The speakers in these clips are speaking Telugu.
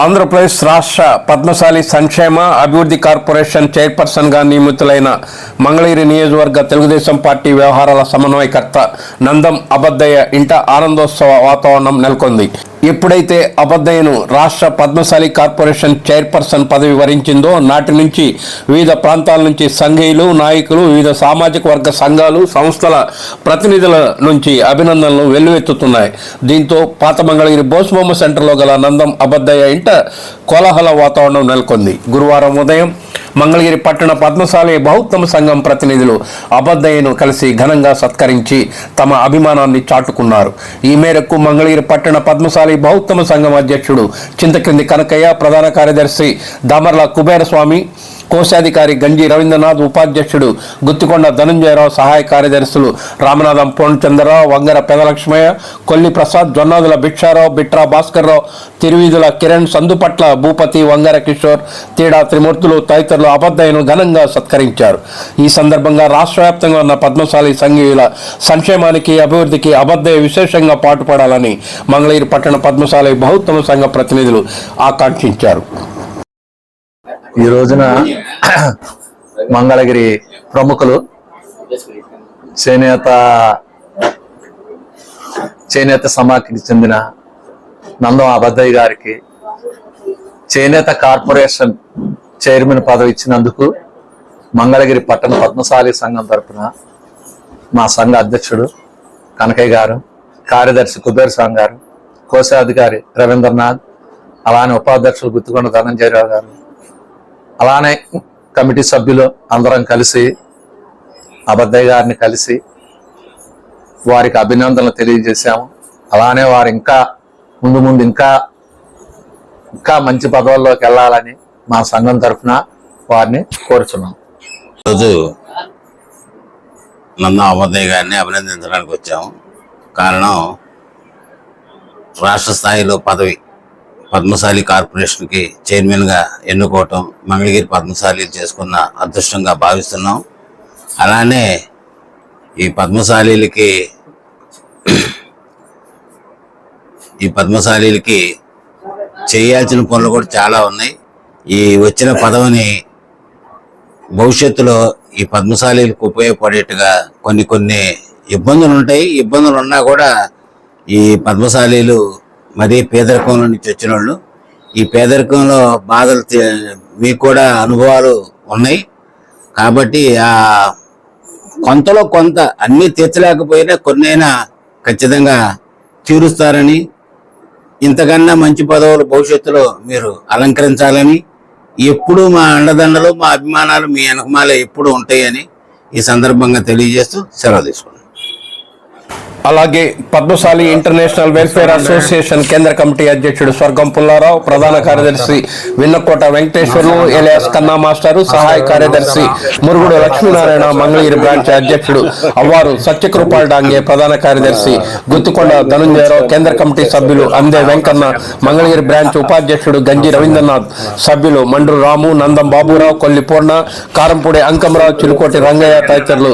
ఆంధ్రప్రదేశ్ రాష్ట్ర పద్మశాలి సంక్షేమ అభివృద్ధి కార్పొరేషన్ చైర్పర్సన్గా నియమితులైన మంగళగిరి నియోజకవర్గ తెలుగుదేశం పార్టీ వ్యవహారాల సమన్వయకర్త నందం అబద్దయ్య ఇంట ఆనందోత్సవ వాతావరణం నెలకొంది. ఎప్పుడైతే అబద్దయ్యను రాష్ట్ర పద్మశాలి కార్పొరేషన్ చైర్పర్సన్ పదవి వరించిందో నాటి నుంచి వివిధ ప్రాంతాల నుంచి సంఘీయులు నాయకులు వివిధ సామాజిక వర్గ సంఘాలు సంస్థల ప్రతినిధుల నుంచి అభినందనలు వెల్లువెత్తుతున్నాయి. దీంతో పాత మంగళగిరి బోసుబొమ్మ సెంటర్లో గల నందం అబద్దయ్య ఇంట కోలాహల వాతావరణం నెలకొంది. గురువారం ఉదయం మంగళగిరి పట్టణ పద్మశాలి బహుత్తమ సంఘం ప్రతినిధులు అబద్దయ్యను కలిసి ఘనంగా సత్కరించి తమ అభిమానాన్ని చాటుకున్నారు. ఈ మేరకు మంగళగిరి పట్టణ పద్మశాలి బహుత్తమ సంఘం అధ్యక్షుడు చింతకింది కనకయ్య ప్రధాన కార్యదర్శి దామర్ల కుబేరస్వామి కోశాధికారి గంజి రవీంద్రనాథ్ ఉపాధ్యక్షుడు గుత్తికొండ ధనంజయరావు సహాయ కార్యదర్శులు రామనాథం పూర్ణచంద్రరావు వంగర పెదలక్ష్మయ్య కొల్లి ప్రసాద్ జొన్నాదుల భిక్షారావు బిట్రా భాస్కర్రావు తిరువీధుల కిరణ్ సందుపట్ల భూపతి వంగర కిషోర్ తీడా త్రిమూర్తులు తదితరులు అబద్దయ్యను ఘనంగా సత్కరించారు. ఈ సందర్భంగా రాష్ట్ర వ్యాప్తంగా ఉన్న పద్మశాలి సంఘీయుల సంక్షేమానికి అభివృద్ధికి అబద్ధయ విశేషంగా పాటుపడాలని మంగళగిరి పట్టణ పద్మశాలి బహుత్తమ సంఘ ప్రతినిధులు ఆకాంక్షించారు. ఈ రోజున మంగళగిరి ప్రముఖులు చేనేత చేనేత సమాఖ్యకి చెందిన నందం అబద్దయ్య గారికి చేనేత కార్పొరేషన్ చైర్మన్ పదవి ఇచ్చినందుకు మంగళగిరి పట్టణ పద్మశాలి సంఘం తరఫున మా సంఘ అధ్యక్షుడు కనకయ్య గారు కార్యదర్శి కుబేర్ స్వామి గారు కోశాధికారి రవీంద్రనాథ్ అలానే ఉపాధ్యక్షులు గుత్తికొండ ధనంజయరావు గారు అలానే కమిటీ సభ్యులు అందరం కలిసి అబద్దయ్య గారిని కలిసి వారికి అభినందనలు తెలియజేశాము. అలానే వారు ఇంకా ముందు ముందు ఇంకా ఇంకా మంచి పదవుల్లోకి వెళ్ళాలని మా సంఘం తరఫున వారిని కోరుచున్నాం. ఈరోజు నంద అమోదయ్య గారిని అభినందించడానికి వచ్చాము. కారణం రాష్ట్ర స్థాయిలో పదవి. పద్మశాలి కార్పొరేషన్కి చైర్మన్గా ఎన్నుకోవటం మంగళగిరి పద్మశాలి చేసుకున్న అదృష్టంగా భావిస్తున్నాం. అలానే ఈ పద్మశాలీలకి ఈ పద్మశాలీలకి చేయాల్సిన పనులు కూడా చాలా ఉన్నాయి. ఈ వచ్చిన పదవిని భవిష్యత్తులో ఈ పద్మశాలీలకు ఉపయోగపడేట్టుగా కొన్ని కొన్ని ఇబ్బందులు ఉంటాయి. ఇబ్బందులు ఉన్నా కూడా ఈ పద్మశాలీలు మరీ పేదరికంలో నుంచి వచ్చిన వాళ్ళు ఈ పేదరికంలో బాధలు మీకు కూడా అనుభవాలు ఉన్నాయి. కాబట్టి ఆ కొంతలో కొంత అన్నీ తీర్చలేకపోయినా కొన్నైనా ఖచ్చితంగా తీరుస్తారని ఇంతకన్నా మంచి పదవులు భవిష్యత్తులో మీరు అలంకరించాలని ఎప్పుడు మా అండదండలు మా అభిమానాలు మీ వెనకమాల ఎప్పుడు ఉంటాయని ఈ సందర్భంగా తెలియజేస్తూ సెలవు తీసుకున్నాను అలాగే పద్మశాలి ఇంటర్నేషనల్ వెల్ఫేర్ అసోసియేషన్ కేంద్ర కమిటీ అధ్యక్షుడు స్వర్గం పుల్లారావు ప్రధాన కార్యదర్శి విన్నకోట వెంకటేశ్వర్లు ఎలియాస్ కన్నా మాస్టారు సహాయ కార్యదర్శి మురుగుడు లక్ష్మీనారాయణ మంగళగిరి బ్రాంచ్ అధ్యక్షుడు అవ్వారు సత్యకృపాల్ డాంగే ప్రధాన కార్యదర్శి గుత్తుకొండ ధనుంజయరావు కేంద్ర కమిటీ సభ్యులు అందే వెంకన్న మంగళగిరి బ్రాంచ్ ఉపాధ్యక్షుడు గంజి రవీంద్రనాథ్ సభ్యులు మండ్రు రాము నందం బాబురావు కొల్లి పూర్ణ కారంపూడి అంకమరావు చిలుకోటి రంగయ్య తదితరులు.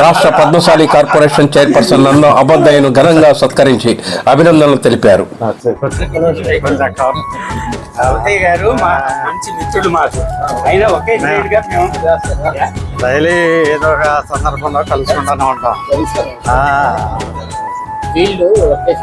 రాష్ట్ర పద్మశాలి కార్పొరేషన్ చైర్పర్సన్ నందం అబద్దయ్యను ఘనంగా సత్కరించి అభినందనలు తెలిపారు. అవతయ్య గారు మా మంచి మిత్రుడు మాకు. అయినా ఒకే గ్రేడ్గా మేము డైలీ ఏదో ఒక సందర్భంలో కలుసుకుంటూనే ఉంటాం. ఫీల్డ్ ఒకే.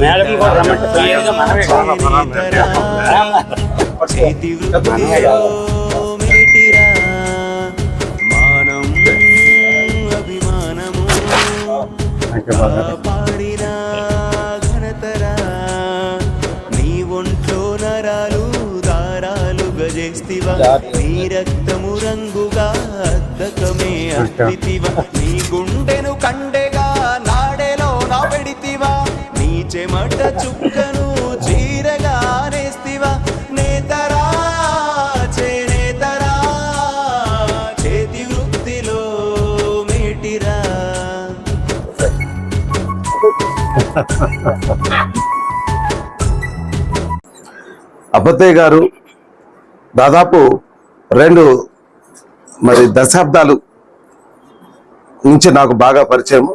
మేడం కూడా రమ్మంటే మనమే పాడిన ఘనతరా నీ ఒంట్లో నరాలు దారాలు గజేస్తివా? నీ రక్తము అద్దకమే అద్దితివా నీ గుండెను కండెగా నాడెలో నా పెడితివా నీ చెమట చుక్కను చీరగా నేస్తివా? నేతరా చేనేతరా చేతి వృత్తిలో మేటిరా. అబద్దయ్య గారు దాదాపు రెండు మరి దశాబ్దాలు నుంచి నాకు బాగా పరిచయం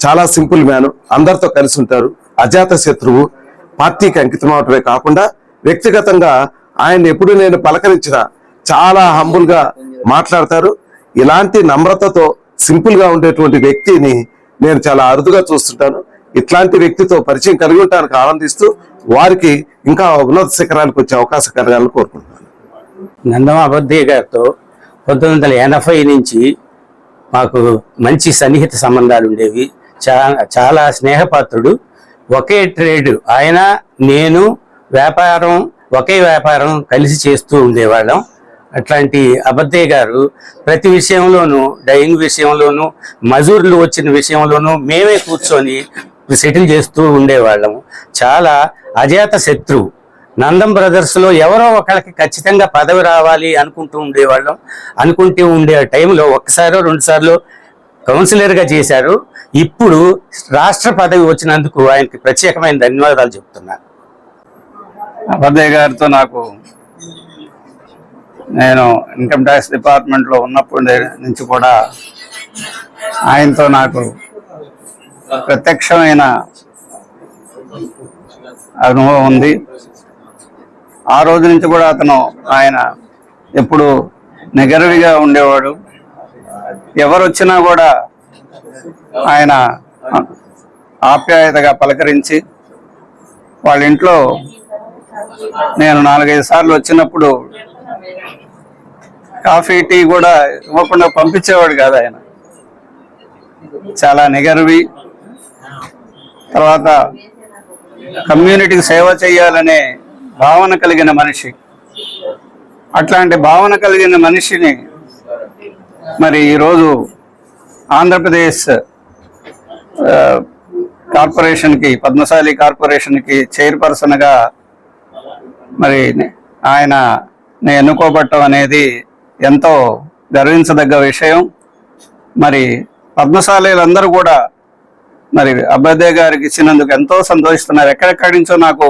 చాలా సింపుల్ మ్యాన్. అందరితో కలిసి ఉంటారు. అజాత శత్రువు పార్టీకి అంకితం అవటమే కాకుండా వ్యక్తిగతంగా ఆయన ఎప్పుడు నేను పలకరించిన చాలా హంబుల్గా మాట్లాడతారు. ఇలాంటి నమ్రతతో సింపుల్గా ఉండేటువంటి వ్యక్తిని నేను చాలా అరుదుగా చూస్తుంటాను. ఇట్లాంటి వ్యక్తితో పరిచయం కలిగి ఉండడానికి ఆనందిస్తూ వారికి ఇంకా ఉన్నత శిఖరాలకు వచ్చే అవకాశం కలగాలని కోరుకుంటున్నాను. నందమా గారితో పంతొమ్మిది వందల ఎనభై నుంచి మాకు మంచి సన్నిహిత సంబంధాలు ఉండేవి. చాలా చాలా స్నేహపాత్రుడు. ఒకే ట్రేడ్ ఆయన నేను వ్యాపారం ఒకే వ్యాపారం కలిసి చేస్తూ ఉండేవాళ్ళం. అట్లాంటి అబద్దయ్య గారు ప్రతి విషయంలోనూ డైయింగ్ విషయంలోనూ మజూర్లు వచ్చిన విషయంలోనూ మేమే కూర్చొని సెటిల్ చేస్తూ ఉండేవాళ్ళము చాలా అజాత శత్రువు. నందం బ్రదర్స్లో ఎవరో ఒకళ్ళకి ఖచ్చితంగా పదవి రావాలి అనుకుంటూ ఉండేవాళ్ళం. అనుకుంటూ ఉండే టైంలో ఒక్కసారో రెండుసార్లు కౌన్సిలర్గా చేశారు. ఇప్పుడు రాష్ట్ర పదవి వచ్చినందుకు ఆయనకి ప్రత్యేకమైన ధన్యవాదాలు చెప్తున్నాను అబద్దయ్య గారితో నాకు నేను ఇన్కమ్ ట్యాక్స్ డిపార్ట్మెంట్లో ఉన్నప్పుడు నుంచి కూడా ఆయనతో నాకు ప్రత్యక్షమైన అనుభవం ఉంది. ఆ రోజు నుంచి కూడా అతను ఆయన ఎప్పుడు నిగరవిగా ఉండేవాడు. ఎవరు వచ్చినా కూడా ఆయన ఆప్యాయతగా పలకరించి వాళ్ళ ఇంట్లో నేను నాలుగైదు సార్లు వచ్చినప్పుడు కాఫీ టీ కూడా ఇవ్వకుండా పంపించేవాడు కాదు ఆయన. చాలా నిగర్వి. తర్వాత కమ్యూనిటీకి సేవ చేయాలనే భావన కలిగిన మనిషి. అట్లాంటి భావన కలిగిన మనిషిని మరి ఈరోజు ఆంధ్రప్రదేశ్ కార్పొరేషన్కి పద్మశాలి కార్పొరేషన్కి చైర్పర్సన్గా మరి ఆయన ఎన్నుకోబట్టం అనేది ఎంతో గర్వించదగ్గ విషయం. మరి పద్మశాలీలందరూ కూడా మరి అభ్యర్థి గారికి ఇచ్చినందుకు ఎంతో సంతోషిస్తున్నారు. ఎక్కడెక్కడి నుంచో నాకు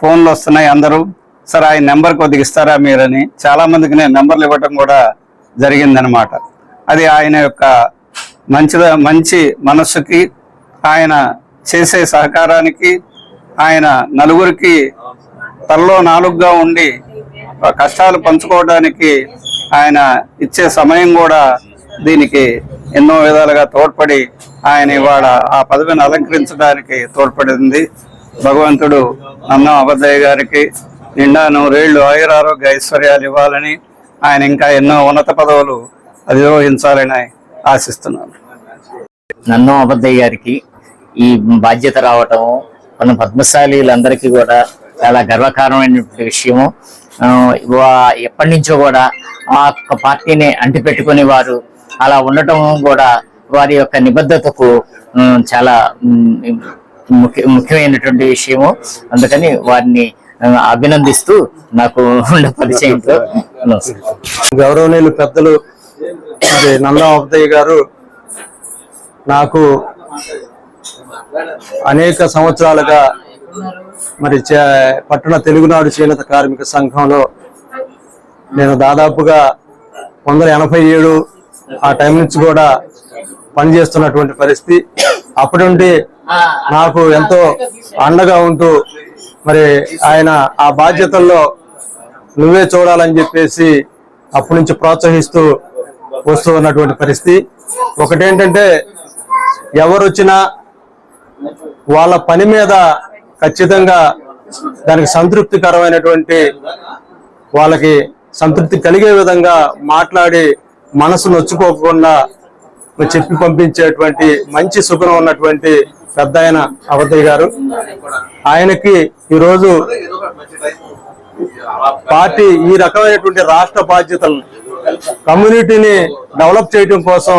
ఫోన్లు వస్తున్నాయి అందరూ. సార్ ఆయన నెంబర్ కొద్దిగా ఇస్తారా మీరని. చాలామందికి నేను నెంబర్లు ఇవ్వటం కూడా జరిగిందనమాట. అది ఆయన యొక్క మంచిద మంచి మనస్సుకి ఆయన చేసే సహకారానికి ఆయన నలుగురికి తలలో నాలుగుగా ఉండి కష్టాలు పంచుకోవడానికి ఆయన ఇచ్చే సమయం కూడా దీనికి ఎన్నో విధాలుగా తోడ్పడి ఆయన ఇవాళ ఆ పదవిని అలంకరించడానికి తోడ్పడింది. భగవంతుడు అన్నం అబద్దయ్య గారికి నిండా నూరేళ్ళు ఆయురారోగ్య ఐశ్వర్యాలు ఇవ్వాలని ఆయన ఇంకా ఎన్నో ఉన్నత పదవులు అధిరోహించాలని ఆశిస్తున్నాను. నన్ను అబద్దయ్య గారికి ఈ బాధ్యత రావటం మన పద్మశాలీలందరికీ కూడా చాలా గర్వకారణమైనటువంటి విషయము. వా- ఎప్పటి నుంచో కూడా ఆ యొక్క పార్టీని అంటిపెట్టుకుని వారు అలా ఉండటం కూడా వారి యొక్క నిబద్ధతకు చాలా ముఖ్యమైనటువంటి విషయము. అందుకని వారిని అభినందిస్తూ నాకు పరిచయంతో గౌరవనీయులు పెద్దలు నందా ఉదయ్ గారు నాకు అనేక సంవత్సరాలుగా మరి పట్టణ తెలుగునాడు చేనేత కార్మిక సంఘంలో నేను దాదాపుగా వందల ఎనభై ఏడు ఆ టైం నుంచి కూడా పనిచేస్తున్నటువంటి పరిస్థితి. అప్పటి నుండి నాకు ఎంతో అండగా ఉంటూ మరి ఆయన ఆ బాధ్యతల్లో నువ్వే చూడాలని చెప్పేసి అప్పటి నుంచి ప్రోత్సహిస్తూ వస్తూ ఉన్నటువంటి పరిస్థితి. ఒకటేంటంటే ఎవరు వచ్చినా వాళ్ళ పని మీద ఖచ్చితంగా దానికి సంతృప్తికరమైనటువంటి వాళ్ళకి సంతృప్తి కలిగే విధంగా మాట్లాడి మనసు నొచ్చుకోకుండా చెప్పి పంపించేటువంటి మంచి సుఖం ఉన్నటువంటి పెద్ద ఆయన అవతయ్య గారు. ఆయనకి ఈరోజు పార్టీ ఈ రకమైనటువంటి రాష్ట్ర బాధ్యతలను కమ్యూనిటీని డెవలప్ చేయడం కోసం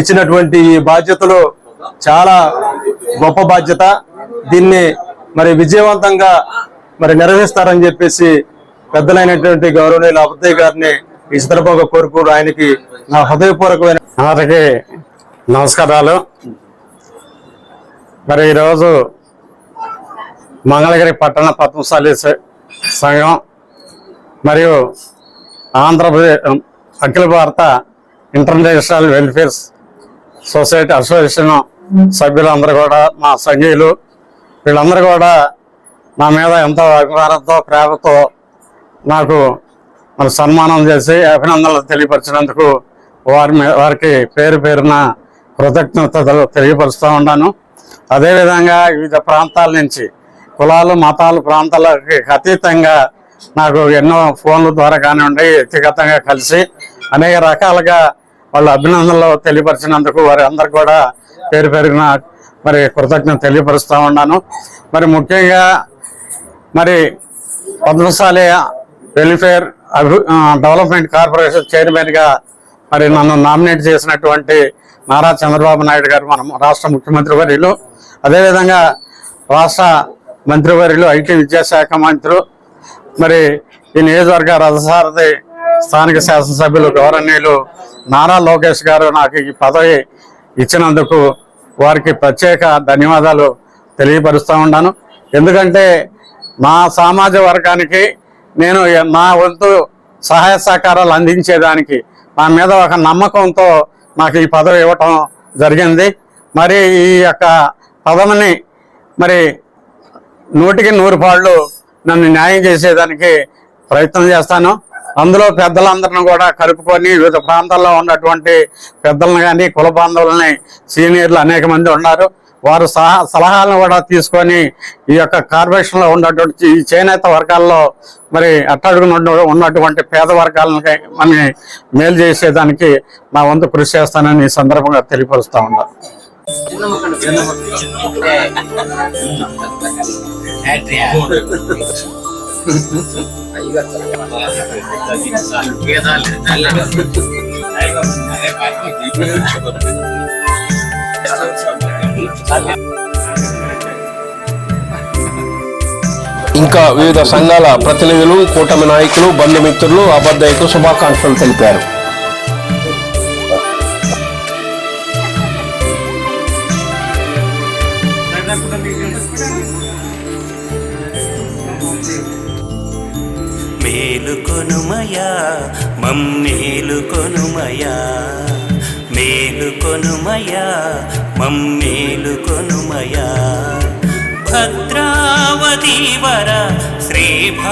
ఇచ్చినటువంటి ఈ బాధ్యతలు చాలా గొప్ప బాధ్యత. దీన్ని మరి విజయవంతంగా మరి నిర్వహిస్తారని చెప్పేసి పెద్దలైనటువంటి గౌరవనీయులు అబద్దయ్య గారిని ఈ సందర్భంగా కోరుకోరు ఆయనకి నా హృదయపూర్వకమైన అందరికీ నమస్కారాలు. మరి ఈరోజు మంగళగిరి పట్టణ పద్మశాలి సంఘం మరియు ఆంధ్రప్రదేశ్ అఖిల భారత ఇంటర్నేషనల్ వెల్ఫేర్ సొసైటీ అసోసియేషన్ సభ్యులందరూ కూడా మా సంఘీయులు. వీళ్ళందరూ కూడా నా మీద ఎంతో అభిమానంతో ప్రేమతో నాకు మరి సన్మానం చేసి అభినందనలు తెలియపరిచినందుకు వారి వారికి పేరు పేరున కృతజ్ఞతలు తెలియపరుస్తూ ఉన్నాను. అదేవిధంగా వివిధ ప్రాంతాల నుంచి కులాలు మతాలు ప్రాంతాలకు అతీతంగా నాకు ఎన్నో ఫోన్ల ద్వారా కానివ్వండి వ్యక్తిగతంగా కలిసి అనేక రకాలుగా వాళ్ళ అభినందనలు తెలియపరిచినందుకు వారి అందరు కూడా పేరు పెరిగిన మరి కృతజ్ఞత తెలియపరుస్తూ ఉన్నాను. మరి ముఖ్యంగా మరి పద్మశాలి వెల్ఫేర్ అభి డెవలప్మెంట్ కార్పొరేషన్ చైర్మన్గా మరి నన్ను నామినేట్ చేసినటువంటి నారా చంద్రబాబు నాయుడు గారు మనం రాష్ట్ర ముఖ్యమంత్రి వర్యులు. అదేవిధంగా రాష్ట్ర మంత్రివర్యులు ఐటీ విద్యాశాఖ మంత్రులు. మరి ఈ నియోజకవర్గ రథసారథి స్థానిక శాసనసభ్యులు గౌరవనీయులు నారా లోకేష్ గారు నాకు ఈ పదవి ఇచ్చినందుకు వారికి ప్రత్యేక ధన్యవాదాలు తెలియపరుస్తూ ఉన్నాను. ఎందుకంటే మా సామాజిక వర్గానికి నేను నా వంతు సహాయ సహకారాలు అందించేదానికి నా మీద ఒక నమ్మకంతో నాకు ఈ పదవి ఇవ్వటం జరిగింది. మరి ఈ యొక్క పదవిని మరి నూటికి నూరు పాళ్ళు నన్ను న్యాయం చేసేదానికి ప్రయత్నం చేస్తాను. అందులో పెద్దలందరిని కూడా కలుపుకొని వివిధ ప్రాంతాల్లో ఉన్నటువంటి పెద్దలను కానీ కుల బాంధవులని సీనియర్లు అనేక మంది ఉన్నారు. వారు సహా సలహాలను కూడా తీసుకొని ఈ యొక్క కార్పొరేషన్లో ఉన్నటువంటి ఈ చేనేత వర్గాల్లో మరి అట్టడుగున ఉన్నటువంటి పేద వర్గాలను మనం మేలు చేసేదానికి నా వంతు కృషి చేస్తానని ఈ సందర్భంగా తెలియపరుస్తా ఉన్నాను ఇంకా వివిధ సంఘాల ప్రతినిధులు కూటమి నాయకులు బంధుమిత్రులు అబద్దయ్యకు శుభాకాంక్షలు తెలిపారు. మేలుకొనుమయా మమ్మేలుకొనుమయా మేలుకొనుమయా మమ్మేలుకొనుమయా భద్రావతి వర శ్రీభ